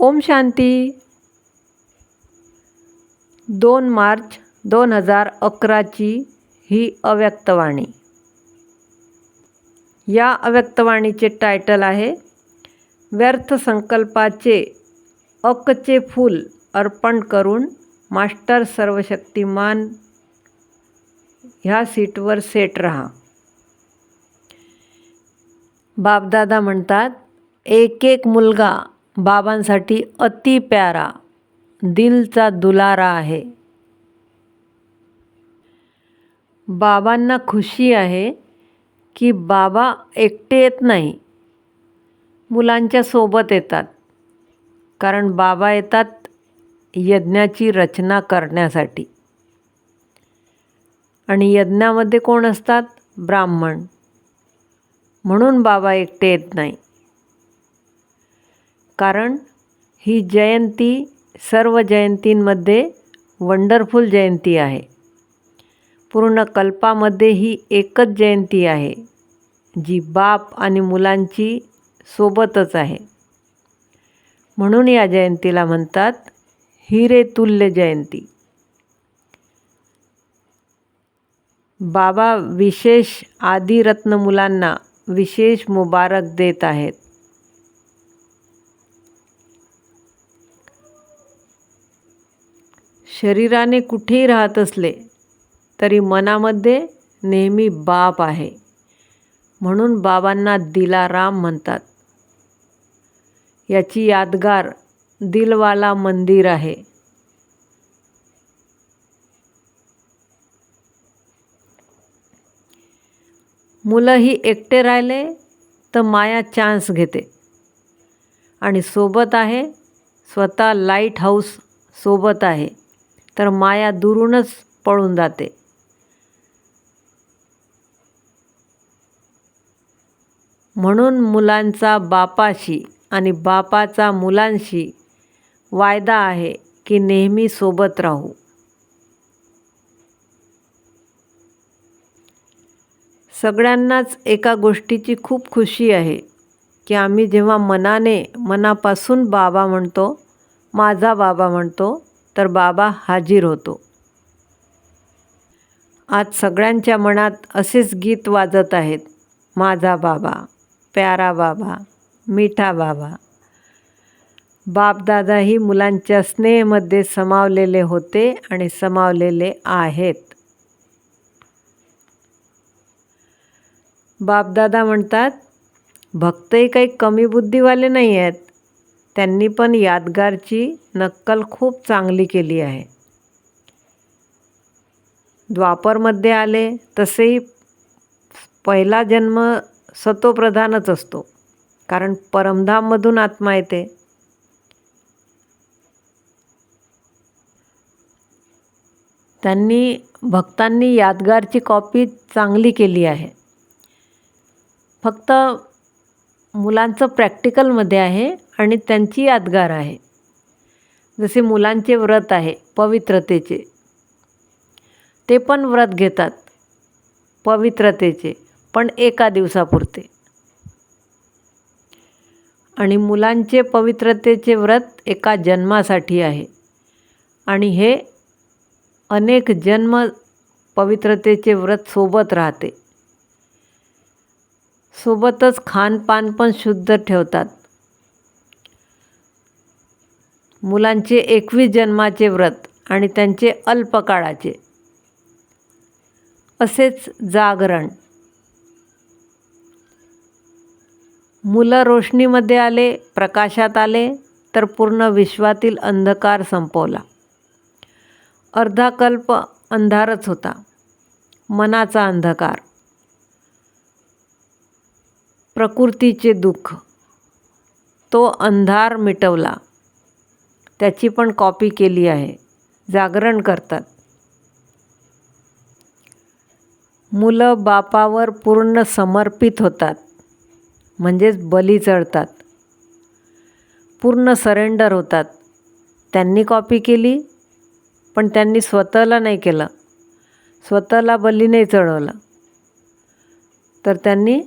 ओम शांती. दोन मार्च दोन हजार अकराची ही अव्यक्तवाणी या अव्यक्तवाणीचे टायटल आहे व्यर्थ संकल्पाचे अकचे फूल अर्पण करून मास्टर सर्वशक्तिमान ह्या सीटवर सेट रहा. बापदादा म्हणतात एक एक मुलगा बाबांसाठी अति प्यारा दिलचा दुलारा आहे. बाबांना खुशी आहे की बाबा एकटे येत नाही मुलांच्या सोबत येतात कारण बाबा येतात यज्ञाची रचना करण्यासाठी. आणि यज्ञामध्ये कोण असतात? ब्राह्मण. म्हणून बाबा एकटे येत नाही. कारण ही जयंती सर्व जयंतींमध्ये वंडरफुल जयंती आहे. पूर्ण कल्पामध्ये ही एकच जयंती आहे जी बाप आणि मुलांची सोबतच आहे. म्हणून या जयंतीला म्हणतात हिरे तुल्य जयंती. बाबा विशेष आदिरत्न मुलांना विशेष मुबारक देत आहेत. शरीराने कुठेही राहत असले तरी मनामध्ये नेहमी बाप आहे. म्हणून बाबांना दिलाराम म्हणतात. याची यादगार दिलवाला मंदिर आहे. मुलं ही एकटे राहिले तर माया चान्स घेते. आणि सोबत आहे स्वतः लाइट हाऊस सोबत आहे. तर माया दुरूनच पळून जाते. म्हणून मुलांचा बापाशी आणि बापाचा मुलांशी वायदा आहे की नेहमी सोबत राहू. सगळ्यांनाच एका गोष्टीची खूप खुशी आहे की आम्ही जेव्हा मनाने मनापासून बाबा म्हणतो माझा बाबा म्हणतो तर बाबा हाजीर होतो. आज सगळ्यांच्या मनात असेच गीत वाजत आहेत. माझा बाबा प्यारा बाबा मिठा बाबा. बापदादाही मुलांच्या स्नेहमध्ये समावलेले होते आणि समावलेले आहेत. बापदादा म्हणतात भक्तही काही कमी बुद्धीवाले नाही आहेत. त्यांनी पण यादगारची नक्कल खूप चांगली केली आहे. द्वापरमध्ये आले तसेही पहिला जन्म सतोप्रधानच असतो कारण परमधाममधून आत्मा येते. त्यांनी भक्तांनी यादगारची कॉपी चांगली केली आहे. फक्त मुलांचं प्रॅक्टिकलमध्ये आहे आणि त्यांची यादगार आहे. जसे मुलांचे व्रत आहे पवित्रतेचे. ते पण व्रत घेतात पवित्रतेचे पण एका दिवसापुरते. आणि मुलांचे पवित्रतेचे व्रत एका जन्मासाठी आहे. आणि हे अनेक जन्म पवित्रतेचे व्रत सोबत राहते. सोबतच खानपान पण शुद्ध ठेवतात. मुलांचे एकवीस जन्माचे व्रत आणि त्यांचे अल्पकाळाचे. असेच जागरण. मुलं रोशनीमध्ये आले प्रकाशात आले तर पूर्ण विश्वातील अंधकार संपवला. अर्धा कल्प अंधारच होता. मनाचा अंधकार. प्रकृतीचे दुःख. तो अंधार मिटवला. त्याची पण कॉपी केली आहे. जागरण करतात. मुलं बापावर पूर्ण समर्पित होतात. म्हणजेच बली चढतात. पूर्ण सरेंडर होतात. त्यांनी कॉपी केली पण त्यांनी स्वतःला नाही केलं. स्वतःला बली नाही चढवलं. तर त्यांनी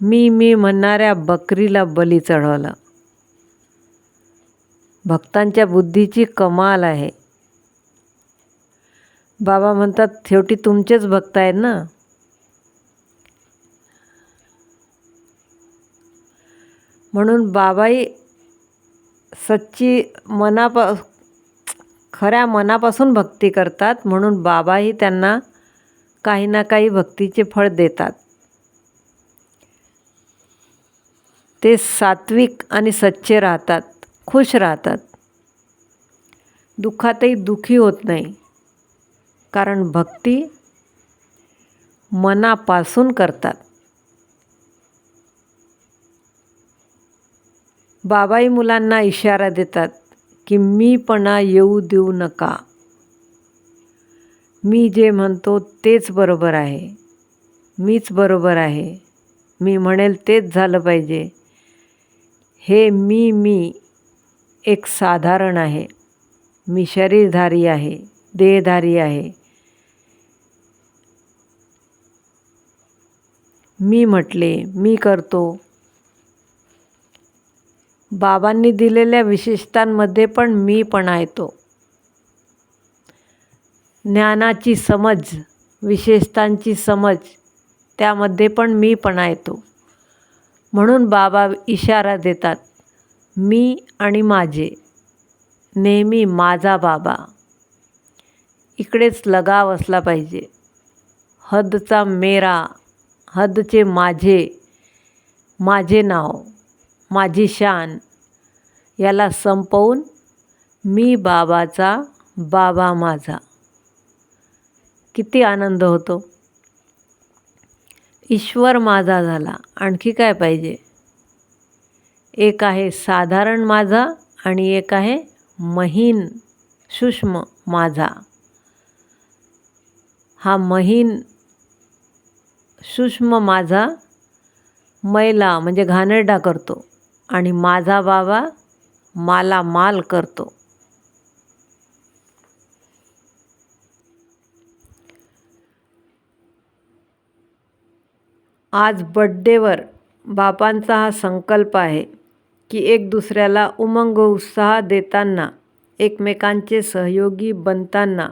मी मी म्हणणाऱ्या बकरीला बली चढवलं. भक्तांच्या बुद्धीची कमाल आहे. बाबा म्हणतात शेवटी तुमचेच भक्त आहेत ना? म्हणून बाबाही सच्ची मनापा खऱ्या मनापासून भक्ती करतात. म्हणून बाबाही त्यांना काही ना काही भक्तीचे फळ देतात. ते सात्विक आणि सच्चे राहतात. खुश राहतात. दुःखातही दुःखी होत नाही. कारण भक्ती मनापासून करतात. बाबाई मुलांना इशारा देतात की मीपणा येऊ देऊ नका. मी जे म्हणतो तेच बरोबर आहे. मीच बरोबर आहे. मी म्हणेल तेच झालं पाहिजे. हे मी मी एक साधारण आहे. मी शरीरधारी आहे देहधारी आहे. मी म्हटले मी करतो. बाबांनी दिलेल्या विशेषतांमध्ये पण मी पण येतो ज्ञानाची समज विशेषतांची समज त्यामध्ये पण मी पण येतो म्हणून बाबा इशारा देतात. मी आणि माझे नेहमी माझा बाबा. इकडेच लगाव असला पाहिजे. हदचा मेरा हदचे माझे माझे नाव माझी शान याला संपवून मी बाबाचा बाबा माझा. किती आनंद होतो. ईश्वर माझा झाला आणखी काय पाहिजे? एक आहे साधारण माझा आणि एक आहे महीन सूक्ष्म माझा. हा महीन सूक्ष्म माझा मैला म्हणजे घाणेरडा करतो आणि माझा बाबा माला माल करतो. आज बड्डेवर बापांचा हा संकल्प आहे. की एक दुसऱ्याला उमंग उत्साह देताना एकमेकांचे सहयोगी बनताना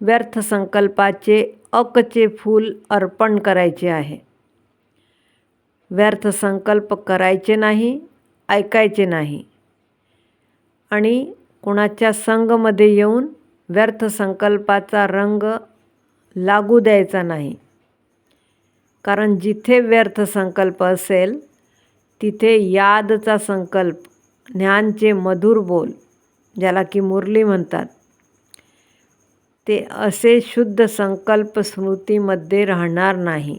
व्यर्थ संकल्पाचे अकचे फूल अर्पण करायचे आहे. व्यर्थ संकल्प करायचे नाही ऐकायचे नाही. आणि कोणाच्या संगमध्ये येऊन व्यर्थ संकल्पाचा रंग लागू द्यायचा नाही. कारण जिथे व्यर्थ संकल्प असेल तिथे यादचा संकल्प ज्ञानचे मधुर बोल ज्याला की मुरली म्हणतात. ते असे शुद्ध संकल्प स्मृतीमध्ये राहणार नाही.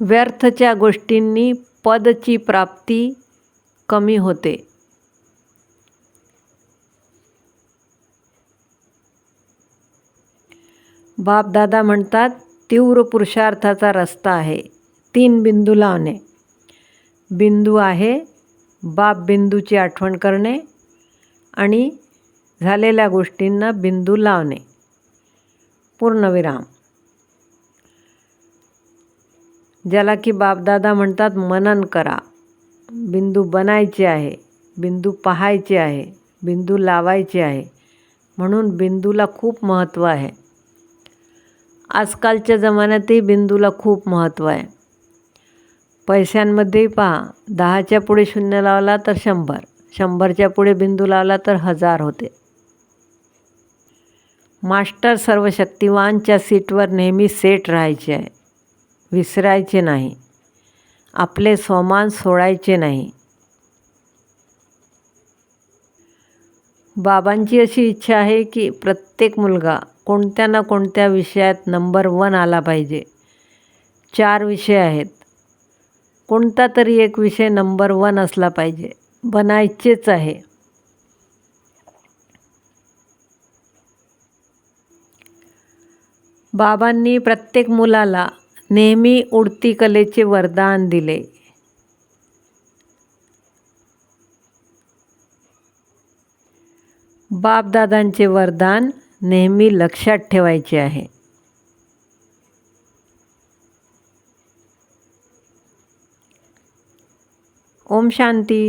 व्यर्थच्या गोष्टींनी पदची प्राप्ती कमी होते. बापदादा म्हणतात तीव्र पुरुषार्थाचा रस्ता आहे. तीन बिंदू लावणे. बिंदू आहे बाप बिंदूची आठवण करणे आणि झालेल्या गोष्टींना बिंदू लावणे. पूर्णविराम. ज्याला की बापदादा म्हणतात मनन करा. बिंदू बनायचे आहे बिंदू पाहायचे आहे बिंदू लावायचे आहे. म्हणून बिंदूला खूप महत्त्व आहे. आजकालच्या जमान्यातही बिंदूला खूप महत्त्व आहे. पैशांमध्येही पहा दहाच्या पुढे शून्य लावला तर शंभर. शंभरच्या पुढे बिंदू लावला तर हजार होते. मास्टर सर्वशक्तिवानच्या सीटवर नेहमी सेट राहायचे आहे. विसरायचे नाही. आपले स्वमान सोडायचे नाही. बाबांची अशी इच्छा आहे की प्रत्येक मुलगा कोणत्या ना कोणत्या विषयात नंबर वन आला पाहिजे. चार विषय आहेत. कोणता तरी एक विषय नंबर वन असला पाहिजे. बनायचेच आहे. बाबांनी प्रत्येक मुलाला नेहमी उडती कलेचे वरदान दिले. बापदादांचे वरदान नेहमी लक्षात ठेवायची आहे. ओम शांती.